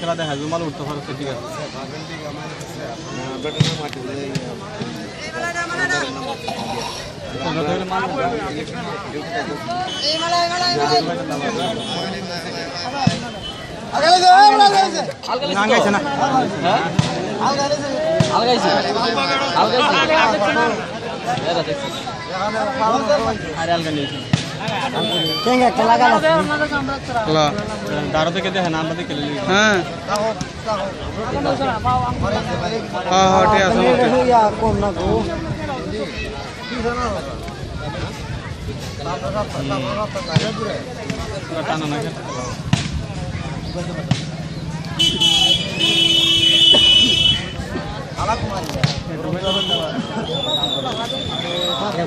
খেলা দেখা যায় মাল আরে আলগা নিয়েছে ಹೆಂಗೆ ಕಲಾಗ ಅಲ್ಲ ದಾರದಕ್ಕಿದೆ ನಾಮದಿ ಕಲೀಲಿ ಹಾಂ ಹಾಂ ಹಾಂ ಟಿ ಆಸ ಅಲಾ ಕುಮಾರ್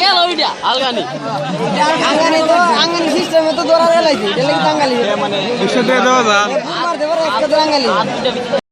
কেল ওইটা আলগানি আঙ্গানি তো আঙ্গানি সিস্টেমে তো দৌড়া দেলাইছি এটা লাগি টাঙ্গালি একশো টাকা দেওয়া যা মারতে পারে একটা আর দুইটা